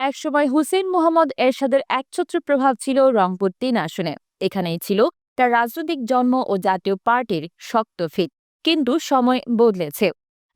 একসময় হুসেন মোহাম্মদ এরশাদের একছত্র প্রভাব ছিল রংপুর তিন আসনে। এখানেই ছিল তার রাজনৈতিক জন্ম ও জাতীয় পার্টির শক্ত ভিত কিন্তু সময় বদলেছে।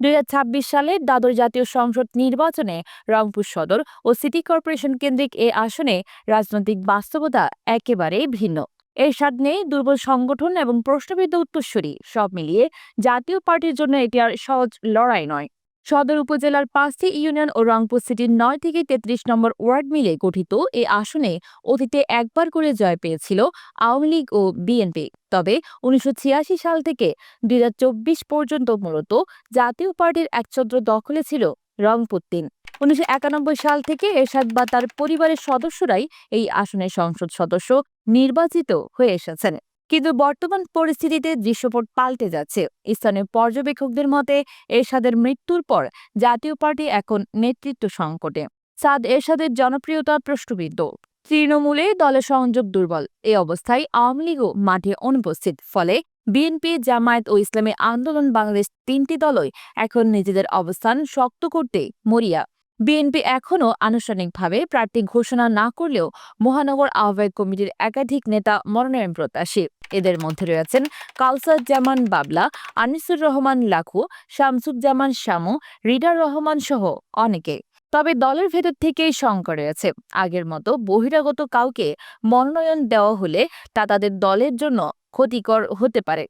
দুই হাজার ছাব্বিশ সালে দ্বাদশ জাতীয় সংসদ নির্বাচনে রংপুর সদর ও সিটি কর্পোরেশন কেন্দ্রিক এ আসনে রাজনৈতিক বাস্তবতা একেবারেই ভিন্ন। এরশাদ নেই দুর্বল সংগঠন এবং প্রশ্নবিদ্ধ উত্তরসূরি, সব মিলিয়ে জাতীয় পার্টির জন্য এটি আর সহজ লড়াই নয়। সদর উপজেলার পাঁচটি ইউনিয়ন ও রংপুর সিটির নয় থেকে তেত্রিশ নম্বর ওয়ার্ড মিলে গঠিত। এই আসনে অতীতে একবার করে জয় পেয়েছিল আওয়ামী লীগ ও বিএনপি। তবে উনিশশো ছিয়াশি সাল থেকে দুই হাজার চব্বিশ পর্যন্ত মূলত জাতীয় পার্টির একচন্দ্র দখলে ছিল রংপুর তিন। উনিশশো সাল থেকে এরশাদ বা তার পরিবারের সদস্যরাই এই আসনের সংসদ সদস্য নির্বাচিত হয়ে এসেছেন। কিন্তু বর্তমান পরিস্থিতিতে দৃশ্যপট পাল্টে যাচ্ছে। স্থানীয় পর্যবেক্ষকদের মতে, এরশাদের মৃত্যুর পর জাতীয় পার্টি এখন নেতৃত্ব সংকটে। সাদ এরশাদের জনপ্রিয়তা প্রশ্নবিদ্ধ। তৃণমূলে দলের সংযোগ দুর্বল। এই অবস্থায় আওয়ামী লীগও মাঠে অনুপস্থিত। ফলে বিএনপি, জামায়াত ও ইসলামী আন্দোলন বাংলাদেশ তিনটি দলই এখন নিজেদের অবস্থান শক্ত করতে মরিয়া বিএনপি এখনও আনুষ্ঠানিকভাবে প্রার্থী ঘোষণা না করলেও মহানগর আহ্বায়ক কমিটির একাধিক নেতা মনোনয়ন প্রত্যাশী। এদের মধ্যে রয়েছেন কাউসার জামান বাবলা, আনিসুর রহমান লাখু, শামসুজ্জামান শামু রিডার রহমান সহ অনেকে। তবে দলের ভেতর থেকেই শঙ্কা রয়েছে। আগের মতো বহিরাগত কাউকে মনোনয়ন দেওয়া হলে তা তাদের দলের জন্য ক্ষতিকর হতে পারে।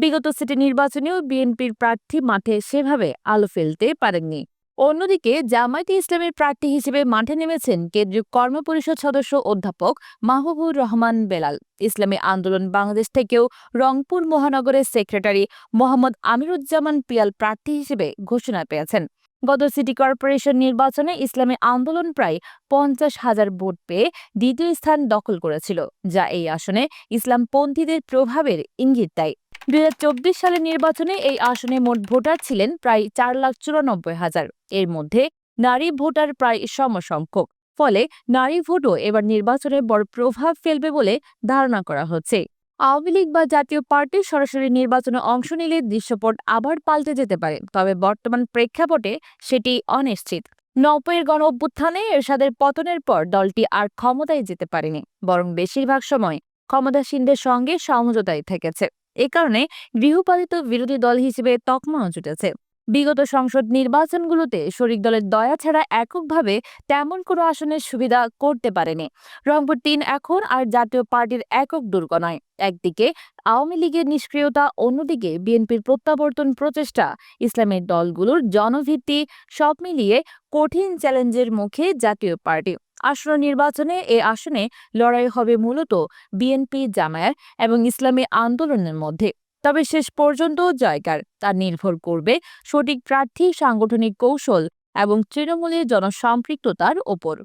বিগত সিটি নির্বাচনেও বিএনপির প্রার্থী মাঠে সেভাবে আলো ফেলতে পারেননি। অন্যদিকে, জামায়াতে ইসলামের প্রার্থী হিসেবে মাঠে নেমেছেন কেন্দ্রীয় কর্মপরিষদ সদস্য অধ্যাপক মাহবুবুর রহমান বেলাল। ইসলামী আন্দোলন বাংলাদেশ থেকেও রংপুর মহানগরের সেক্রেটারি মোহাম্মদ আমিরুজ্জামান পিয়াল প্রার্থী হিসেবে ঘোষণা পেয়েছেন। গত সিটি কর্পোরেশন নির্বাচনে ইসলামী আন্দোলন প্রায় পঞ্চাশ হাজার ভোট পেয়ে দ্বিতীয় স্থান দখল করেছিল, যা এই আসনে ইসলামপন্থীদের প্রভাবের ইঙ্গিত দেয়। দুই হাজার চব্বিশ সালের নির্বাচনে এই আসনে মোট ভোটার ছিলেন প্রায় চার লাখ চুরানব্বই হাজার। এর মধ্যে নারী ভোটার প্রায় সমসংখ্যক। ফলে নারী ভোটও এবার নির্বাচনে বড় প্রভাব ফেলবে বলে ধারণা করা হচ্ছে। আওয়ামী লীগ বা জাতীয় পার্টি সরাসরি নির্বাচনে অংশ নিলে দৃশ্যপট আবার পাল্টে যেতে পারে। তবে বর্তমান প্রেক্ষাপটে সেটি অনিশ্চিত। নব্বইয়ের গণ অভ্যুত্থানে এরশাদের পতনের পর দলটি আর ক্ষমতায় যেতে পারেনি, বরং বেশিরভাগ সময় ক্ষমতাসীনদের সঙ্গে সমঝোতায় থেকেছে। এ কারণে গৃহপালিত বিরোধী দল হিসেবে তকমাও জুটেছে। বিগত সংসদ নির্বাচনগুলোতে শরিক দলের দয়া ছাড়া এককভাবে তেমন কোনো আসনের সুবিধা করতে পারেনি। রংপুর তিন এখন আর জাতীয় পার্টির একক দুর্গ নয় একদিকে আওয়ামী লীগের নিষ্ক্রিয়তা, অন্যদিকে বিএনপির প্রত্যাবর্তন প্রচেষ্টা। ইসলামের দলগুলোর জনভিত্তি সব মিলিয়ে কঠিন চ্যালেঞ্জের মুখে জাতীয় পার্টি। আসন্ন নির্বাচনে এ আসনে লড়াই হবে মূলত বিএনপি জামায়াত এবং ইসলামী আন্দোলনের মধ্যে। তবে শেষ পর্যন্ত জয়কার তা নির্ভর করবে সঠিক প্রার্থী, সাংগঠনিক কৌশল এবং তৃণমূলের জনসম্পৃক্ততার ওপর।